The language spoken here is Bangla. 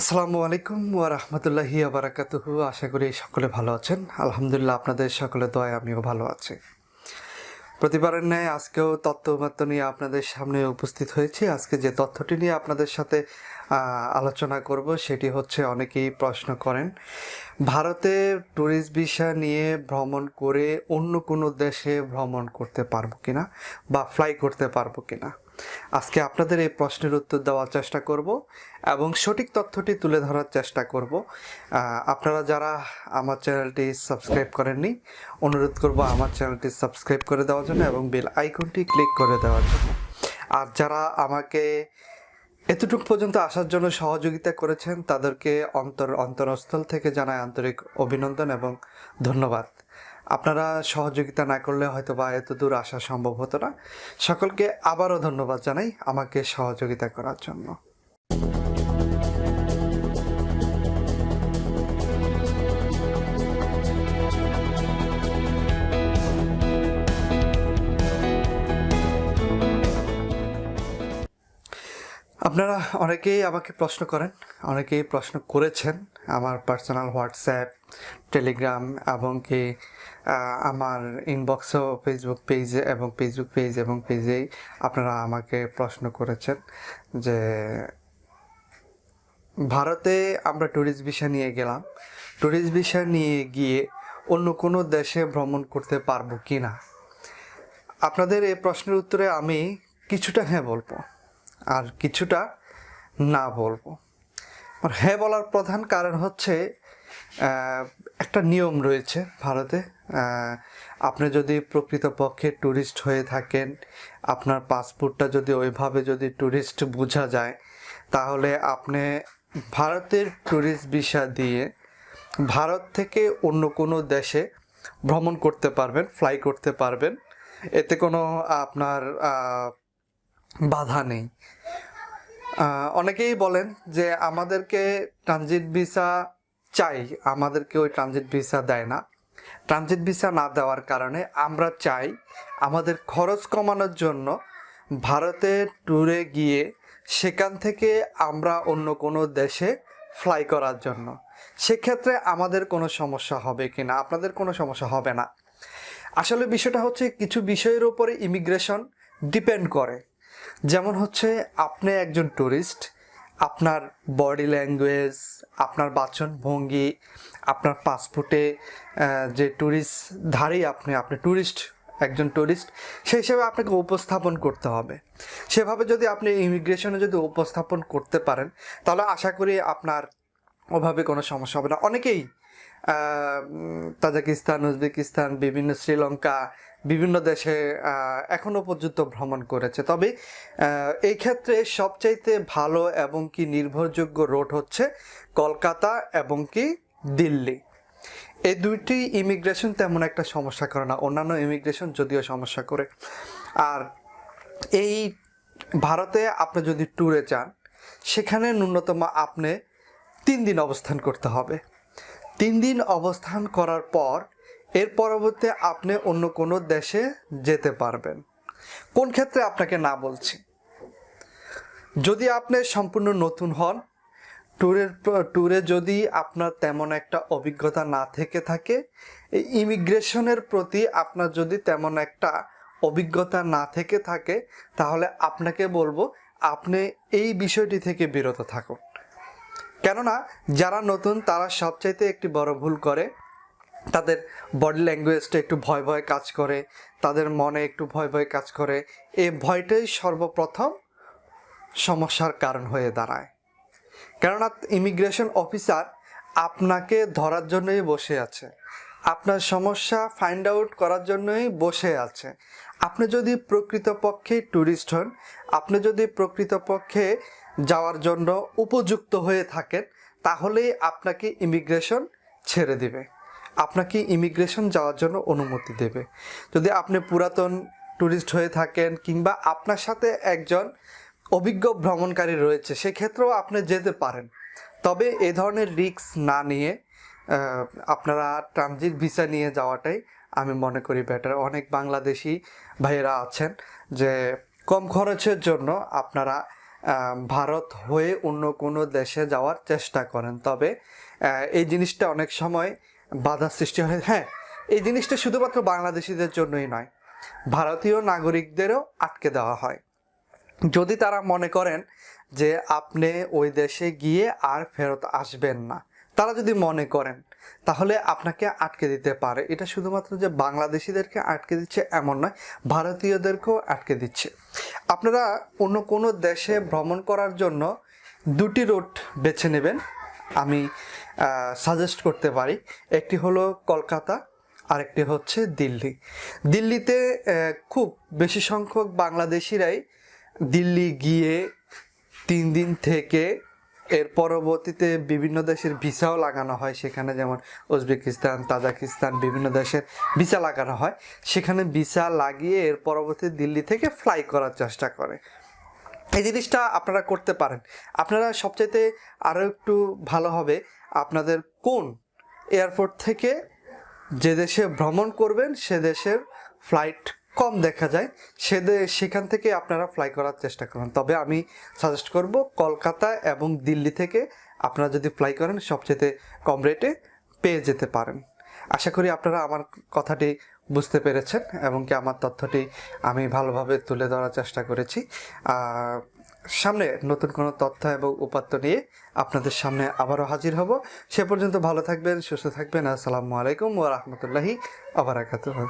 আসসালামু আলাইকুম ওয়া রাহমাতুল্লাহি ওয়া বারাকাতুহু। আশা করি সকলে ভালো আছেন। আলহামদুলিল্লাহ আপনাদের সকলে দয় আমিও ভালো আছি। প্রতিবারের ন্যায় আজকেও তথ্যমাত্র নিয়ে আপনাদের সামনে উপস্থিত হয়েছি। আজকে যে তথ্যটি নিয়ে আপনাদের সাথে আলোচনা করব সেটি হচ্ছে অনেকেই প্রশ্ন করেন, ভারতে ট্যুরিস্ট ভিসা নিয়ে ভ্রমণ করে অন্য কোনো দেশে ভ্রমণ করতে পারব কিনা বা ফ্লাই করতে পারব কিনা? আজকে আপনাদের এই প্রশ্নের উত্তর দেওয়ার চেষ্টা করব এবং সঠিক তথ্যটি তুলে ধরার চেষ্টা করব। আপনারা যারা আমার চ্যানেলটি সাবস্ক্রাইব করেননি, অনুরোধ করব আমার চ্যানেলটি সাবস্ক্রাইব করে দেওয়ার জন্য এবং বেল আইকনটি ক্লিক করে দেওয়ার জন্য। আর যারা আমাকে এতটুকু পর্যন্ত আসার জন্য সহযোগিতা করেছেন, তাদেরকে অন্তর অন্তরস্থল থেকে জানায় আন্তরিক অভিনন্দন এবং ধন্যবাদ। আপনারা সহযোগিতা না করলে হয়তো বা এত দূর আসা সম্ভব হতো না। সকলকে আবারও ধন্যবাদ জানাই আমাকে সহযোগিতা করার জন্য। আপনারা অনেকেই আমাকে প্রশ্ন করেন, অনেকেই প্রশ্ন করেছেন। আমার পার্সোনাল হোয়াটসঅ্যাপ টেলিগ্রাম এবং কি আমার ইনবক্সও ফেসবুক পেজে এবং ফেসবুক পেজ এবং পেজেই আপনারা আমাকে প্রশ্ন করেছেন যে ভারতে আমরা ট্যুরিস্ট ভিসা নিয়ে গেলাম। ট্যুরিস্ট ভিসা নিয়ে গিয়ে অন্য কোনো দেশে ভ্রমণ করতে পারব কি না আপনাদের এই প্রশ্নের উত্তরে আমি কিছুটা হ্যাঁ বলব আর কিছুটা না বলব। হ্যাঁ বলার প্রধান কারণ হচ্ছে একটা নিয়ম রয়েছে ভারতে। আপনি যদি প্রকৃতপক্ষে ট্যুরিস্ট হয়ে থাকেন, আপনার পাসপোর্টটা যদি ওইভাবে যদি ট্যুরিস্ট বোঝা যায়, তাহলে আপনি ভারতের ট্যুরিস্ট ভিসা দিয়ে ভারত থেকে অন্য কোনো দেশে ভ্রমণ করতে পারবেন ফ্লাই করতে পারবেন। এতে কোনো আপনার বাধা নেই। অনেকেই বলেন যে আমাদেরকে ট্রানজিট ভিসা চাই, আমাদেরকে ওই ট্রানজিট ভিসা দেয় না। ট্রানজিট ভিসা না দেওয়ার কারণে আমরা চাই আমাদের খরচ কমানোর জন্য ভারতে ট্যুরে গিয়ে সেখান থেকে আমরা অন্য কোনো দেশে ফ্লাই করার জন্য। সেক্ষেত্রে আমাদের কোনো সমস্যা হবে কি না আপনাদের কোনো সমস্যা হবে না। আসলে বিষয়টা হচ্ছে কিছু বিষয়ের উপরে ইমিগ্রেশন ডিপেন্ড করে। যেমন হচ্ছে আপনি একজন ট্যুরিস্ট আপনার বডি ল্যাঙ্গুয়েজ আপনার বাচন ভঙ্গি আপনার পাসপোর্টে যে ট্যুরিস্ট ধারী আপনি আপনি ট্যুরিস্ট একজন ট্যুরিস্ট সেই হিসেবে আপনাকে উপস্থাপন করতে হবে। সেভাবে যদি আপনি ইমিগ্রেশনে যদি উপস্থাপন করতে পারেন, তাহলে আশা করি আপনার ওভাবে কোনো সমস্যা হবে না। অনেকেই তাজাকিস্তান, উজবেকিস্তান, বিভিন্ন শ্রীলঙ্কা, বিভিন্ন দেশে এখনও পর্যন্ত ভ্রমণ করেছে। তবে এই ক্ষেত্রে সবচাইতে ভালো এবং কি নির্ভরযোগ্য রোড হচ্ছে কলকাতা এবং কি দিল্লি। এই দুইটি ইমিগ্রেশন তেমন একটা সমস্যা করে না, অন্যান্য ইমিগ্রেশন যদিও সমস্যা করে। আর এই ভারতে আপনি যদি ট্যুরে যান, সেখানে ন্যূনতম আপনি তিন দিন অবস্থান করতে হবে। তিন দিন অবস্থান করার পর, এর পরবর্তী আপনি অন্য কোনো দেশে যেতে পারবেন। কোন ক্ষেত্রে আপনাকে না বলছি? যদি আপনি সম্পূর্ণ নতুন হন, ট্যুরের ট্যুরে যদি আপনার তেমন একটা অভিজ্ঞতা না থেকে থাকে, এই ইমিগ্রেশনের প্রতি আপনার যদি তেমন একটা অভিজ্ঞতা না থেকে থাকে, তাহলে আপনাকে বলব, আপনি এই বিষয়টি থেকে বিরত থাকুন। কেননা, যারা নতুন, তারা সবচাইতে একটি বড় ভুল করে। তাদের বডি ল্যাঙ্গুয়েজটা একটু ভয় ভয় কাজ করে, তাদের মনে একটু ভয় ভয় কাজ করে। এই ভয়টাই সর্বপ্রথম সমস্যার কারণ হয়ে দাঁড়ায়। কেননা ইমিগ্রেশন অফিসার আপনাকে ধরার জন্যই বসে আছে। আপনার সমস্যা ফাইন্ড আউট করার জন্যই বসে আছে। আপনি যদি প্রকৃতপক্ষে ট্যুরিস্ট হন, আপনি যদি প্রকৃতপক্ষে যাওয়ার জন্য উপযুক্ত হয়ে থাকেন, তাহলেই আপনাকে ইমিগ্রেশন ছেড়ে দেবে। আপনাকে ইমিগ্রেশন যাওয়ার জন্য অনুমতি দেবে। যদি আপনি পুরাতন ট্যুরিস্ট হয়ে থাকেন কিংবা আপনার সাথে একজন অভিজ্ঞ ভ্রমণকারী রয়েছে, সেক্ষেত্রেও আপনি যেতে পারেন। তবে এ ধরনের রিস্ক না নিয়ে আপনারা ট্রানজিট ভিসা নিয়ে যাওয়াটাই আমি মনে করি বেটার অনেক বাংলাদেশি ভাইয়েরা আছেন যে কম খরচের জন্য আপনারা ভারত হয়ে অন্য কোনো দেশে যাওয়ার চেষ্টা করেন। তবে এই জিনিসটা অনেক সময় বাধা সৃষ্টি হয়। হ্যাঁ এই জিনিসটা শুধুমাত্র বাংলাদেশিদের জন্যই নয়, ভারতীয় নাগরিকদেরও আটকে দেওয়া হয়। যদি তারা মনে করেন যে আপনি ওই দেশে গিয়ে আর ফেরত আসবেন না, তারা যদি মনে করেন, তাহলে আপনাকে আটকে দিতে পারে। এটা শুধুমাত্র যে বাংলাদেশিদেরকে আটকে দিচ্ছে এমন নয়, ভারতীয়দেরকেও আটকে দিচ্ছে। আপনারা অন্য কোনো দেশে ভ্রমণ করার জন্য দুটি রুট বেছে নেবেন। আমি সাজেস্ট করতে পারি। একটি হলো কলকাতা, আরেকটি হচ্ছে দিল্লি। দিল্লিতে খুব বেশি সংখ্যক বাংলাদেশিরাই দিল্লি গিয়ে তিন দিন থেকে এর পরবর্তীতে বিভিন্ন দেশের ভিসাও লাগানো হয়। সেখানে যেমন উজবেকিস্তান, তাজাকিস্তান বিভিন্ন দেশের ভিসা লাগানো হয়। সেখানে ভিসা লাগিয়ে এর পরবর্তী দিল্লি থেকে ফ্লাই করার চেষ্টা করে। এই জিনিসটা আপনারা করতে পারেন। আপনারা সবচাইতে আরও একটু ভালো হবে আপনাদের কোন এয়ারপোর্ট থেকে যে দেশে ভ্রমণ করবেন, সে দেশের ফ্লাইট কম দেখা যায়, সে সেখান থেকে আপনারা ফ্লাই করার চেষ্টা করেন। তবে আমি সাজেস্ট করব কলকাতা এবং দিল্লি থেকে আপনারা যদি ফ্লাই করেন, সবচেয়ে কম রেটে পেয়ে যেতে পারেন। আশা করি আপনারা আমার কথাটি বুঝতে পেরেছেন এবং কি আমার তথ্যটি আমি ভালোভাবে তুলে ধরার চেষ্টা করেছি। সামনে নতুন কোনো তথ্য এবং উপাত্ত নিয়ে আপনাদের সামনে আবারও হাজির হব। সে পর্যন্ত ভালো থাকবেন, সুস্থ থাকবেন। আসসালামু আলাইকুম ওয়া রাহমাতুল্লাহি আবরাকাতুহু